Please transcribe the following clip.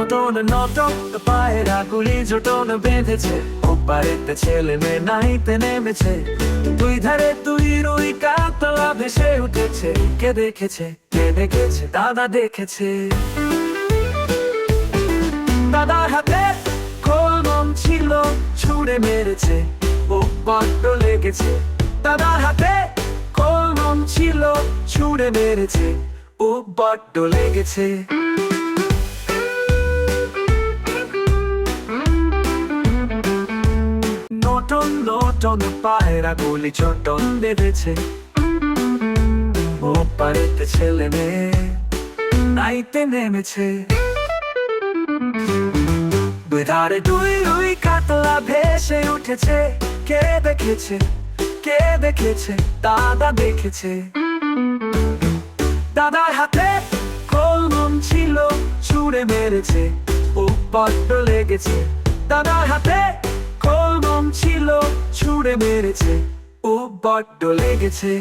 নতুন নটক জোটন বেঁধেছে। ওপারেতে ছেলে মেয়ে নাইতে নেমেছে। দুই ধারে রুই কাতলা ভেসে উঠেছে। কে দেখেছে? কে দেখেছে? দাদা দেখেছে। হাতে কলম ছিল, ছুঁড়ে মেরেছে। ও বড্ড লেগেছে। দাদার হাতে কলম ছিল, ছুঁড়ে মেরেছে। ও বড্ড লেগেছে। নটন পায়রা গুলি চটন বেঁধেছে। ও পারেতে ছেলে মেয়ে নাইতে নেমেছে। দুই ধারে দুই রুই কাতলা ভেসে উঠেছে। কে দেখেছে কে দেখেছে, দাদা দেখেছে। দাদার হাতে কলম ছিল, ছুঁড়ে মেরেছে, ও বড্ড লেগেছে। দাদার হাতে ছুঁড়ে মেরেছে। ও বড্ড লেগেছে।